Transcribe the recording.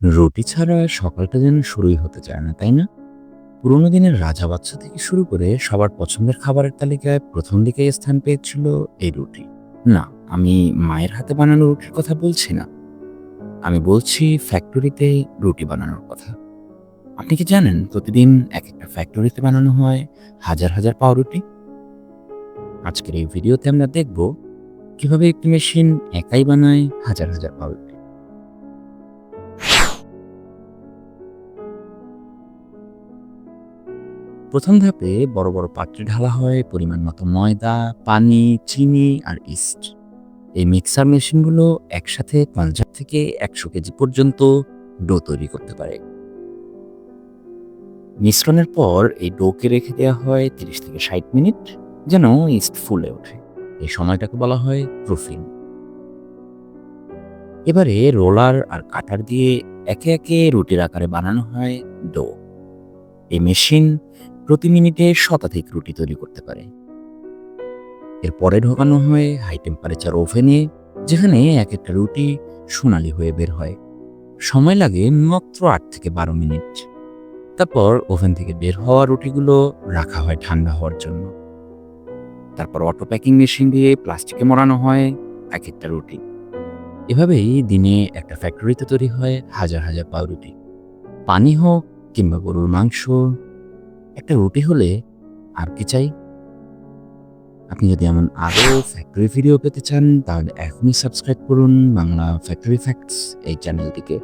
রুটি ছাড়া সকালটা যেন শুরুই হতে চায় না, তাই না? পুরোনো দিনের রাজা বাচ্চা থেকে শুরু করে সবার পছন্দের খাবারের তালিকায় প্রথম দিকে স্থান পেয়েছিল এই রুটি। না, আমি মায়ের হাতে বানানো রুটির কথা বলছি না। আমি বলছি ফ্যাক্টরিতে রুটি বানানোর কথা। আপনি কি জানেন প্রতিদিন এক একটা ফ্যাক্টরিতে বানানো হয় হাজার হাজার পাউরুটি? আজকের এই ভিডিওতে আমরা দেখব কীভাবে একটি মেশিন একাই বানায় হাজার হাজার পাউরুটি। প্রথম ধাপে বড় বড় পাত্রে ঢালা হয়, পরিমাণ মতো ময়দা, পানি, চিনি আর ইস্ট। এই মিক্সার মেশিনগুলো একসাথে পঞ্চাশ থেকে একশো কেজি পর্যন্ত ডো তৈরি করতে পারে। মিশ্রণের পর এই ডোকে রেখে দেওয়া হয় তিরিশ থেকে ষাট মিনিট, যেন ইস্ট ফুলে ওঠে। এই সময়টাকে বলা হয় প্রুফিং এবারে রোলার আর কাটার দিয়ে একে একে রুটির আকারে বানানো হয় ডো। এই মেশিন প্রতি মিনিটে শতাধিক রুটি তৈরি করতে পারে। এরপরে ঢোকানো হয় হাই টেম্পারেচার ওভেনে যেখানে এক একটা রুটি সোনালি হয়ে বের হয়। সময় লাগে মাত্র আট থেকে বারো মিনিট। তারপর ওভেন থেকে বের হওয়া রুটিগুলো রাখা হয় ঠান্ডা হওয়ার জন্য। তারপর অটো প্যাকিং মেশিন দিয়ে প্লাস্টিকে মরানো হয় এক একটা রুটি। এভাবেই দিনে একটা ফ্যাক্টরিতে তৈরি হয় হাজার হাজার পাউরুটি। পানি হোক কিংবা গরুর মাংস একটা রুটি হলে আর কি চাই? আপনি যদি এমন আরও ফ্যাক্টরি ভিডিও পেতে চান, তাহলে এখনই সাবস্ক্রাইব করুন বাংলা ফ্যাক্টরি ফ্যাক্টস এই চ্যানেলটিকে